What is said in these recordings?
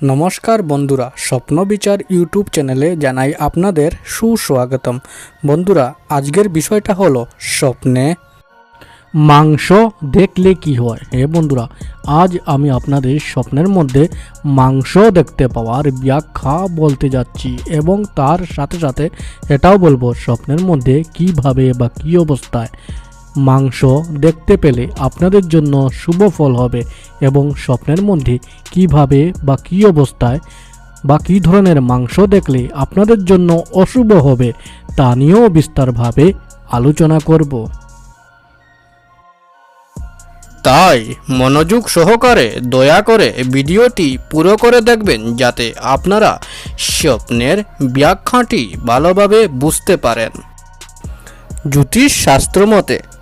নমস্কার বন্ধুরা, স্বপ্ন বিচার ইউটিউব চ্যানেলে জানাই আপনাদের সুস্বাগতম। বন্ধুরা, আজকের বিষয়টা হলো স্বপ্নে মাংস দেখলে কি হয়? হে বন্ধুরা, আজ আমি আপনাদের স্বপ্নের মধ্যে মাংস দেখতে পাওয়ার ব্যাখ্যা বলতে যাচ্ছি এবং তার সাথে সাথে এটাও বলব, স্বপ্নের মধ্যে কীভাবে বা কী অবস্থায় মাংস দেখতে পেলে আপনাদের জন্য শুভ ফল হবে এবং স্বপ্নের মধ্যে কীভাবে বা কী অবস্থায় বা কী ধরনের মাংস দেখলে আপনাদের জন্য অশুভ হবে তা নিয়েও বিস্তারভাবে আলোচনা করব। তাই মনোযোগ সহকারে দয়া করে ভিডিওটি পুরো করে দেখবেন যাতে আপনারা স্বপ্নের ব্যাখ্যাটি ভালোভাবে বুঝতে পারেন। জ্যোতিষ শাস্ত্র মতে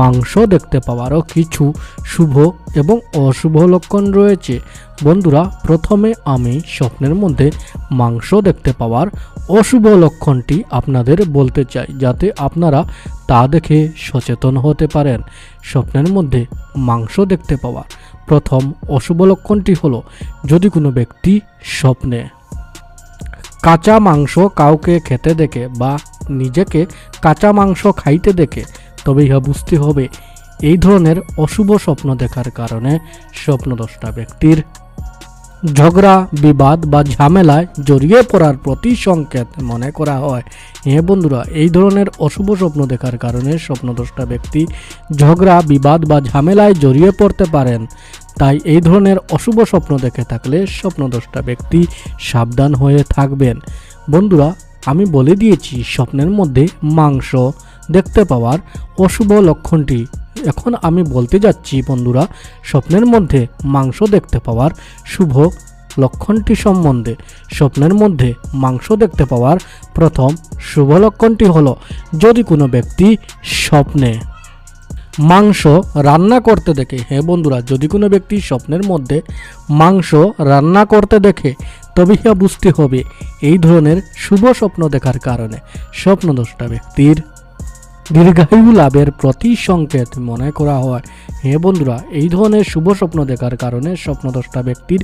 মাংস দেখতে পাওয়ারও কিছু শুভ এবং অশুভ লক্ষণ রয়েছে। বন্ধুরা, প্রথমে আমি স্বপ্নের মধ্যে মাংস দেখতে পাওয়ার অশুভ লক্ষণটি আপনাদের বলতে চাই, যাতে আপনারা তা দেখে সচেতন হতে পারেন। স্বপ্নের মধ্যে মাংস দেখতে পাওয়ার প্রথম অশুভ লক্ষণটি হলো, যদি কোনো ব্যক্তি স্বপ্নে কাঁচা মাংস কাউকে খেতে দেখে বা নিজেকে কাঁচা মাংস খাইতে দেখে তবে ইহা বুঝতে হবে। এই ধরনের অশুভ স্বপ্ন দেখার কারণে স্বপ্নদ্রষ্টা ব্যক্তির ঝগড়া, বিবাদ বা ঝামেলায় জড়িয়ে পড়ার প্রতি সংকেত মনে করা হয়। হ্যাঁ বন্ধুরা, এই ধরনের অশুভ স্বপ্ন দেখার কারণে স্বপ্নদ্রষ্টা ব্যক্তি ঝগড়া, বিবাদ বা ঝামেলায় জড়িয়ে পড়তে পারেন। তাই এই ধরনের অশুভ স্বপ্ন দেখে থাকলে স্বপ্নদ্রষ্টা ব্যক্তি সাবধান হয়ে থাকবেন। বন্ধুরা আমি বলে দিয়েছি, স্বপ্নের মধ্যে মাংস দেখতে পাওয়ার অশুভ লক্ষণটি। এখন আমি বলতে যাচ্ছি, বন্ধুরা, স্বপ্নের মধ্যে মাংস দেখতে পাওয়ার শুভ লক্ষণটি সম্বন্ধে। স্বপ্নের মধ্যে মাংস দেখতে পাওয়ার প্রথম শুভ লক্ষণটি হলো, যদি কোনো ব্যক্তি স্বপ্নে মাংস রান্না করতে দেখে হ্যাঁ বন্ধুরা, যদি কোনো ব্যক্তি স্বপ্নের মধ্যে মাংস রান্না করতে দেখে তবে বুঝতে হবে এই ধরনের শুভ স্বপ্ন দেখার কারণে। স্বপ্নদোষটা ব্যক্তির দীর্ঘায়ু লাভের প্রতি সংকেত মনে করা হয়। হ্যাঁ বন্ধুরা, এই ধরনের শুভ স্বপ্ন দেখার কারণে স্বপ্নদোষটা ব্যক্তির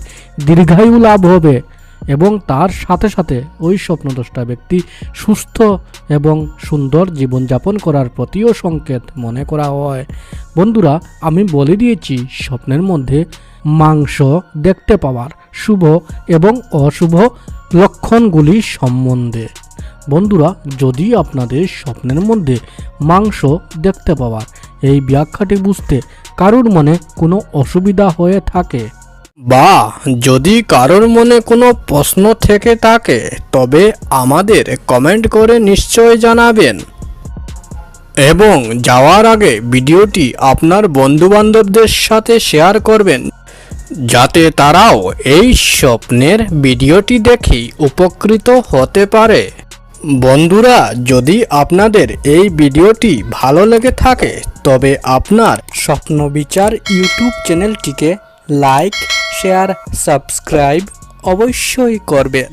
দীর্ঘায়ু লাভ হবে এবং তার সাথে সাথে ওই স্বপ্নদ্রষ্টা ব্যক্তি সুস্থ এবং সুন্দর জীবনযাপন করার প্রতিও সংকেত মনে করা হয়। বন্ধুরা, আমি বলে দিয়েছি, স্বপ্নের মধ্যে মাংস দেখতে পাওয়ার। শুভ এবং অশুভ লক্ষণগুলি সম্বন্ধে। বন্ধুরা, যদি আপনাদের স্বপ্নের মধ্যে মাংস দেখতে পাওয়ার এই ব্যাখ্যাটি বুঝতে কারুর মনে কোনো অসুবিধা হয়ে থাকে? বা, যদি কারোর মনে কোনো প্রশ্ন থেকে থাকে, তবে আমাদের কমেন্ট করে নিশ্চয় জানাবেন। এবং যাওয়ার আগে ভিডিওটি আপনার বন্ধুবান্ধবদের সাথে শেয়ার করবেন। যাতে তারাও এই স্বপ্নের ভিডিওটি দেখে উপকৃত হতে পারে। বন্ধুরা, যদি আপনাদের এই ভিডিওটি ভালো লেগে থাকে, তবে আপনার স্বপ্ন বিচার ইউটিউব চ্যানেলটিকে লাইক, শেয়ার, সাবস্ক্রাইব অবশ্যই করবেন।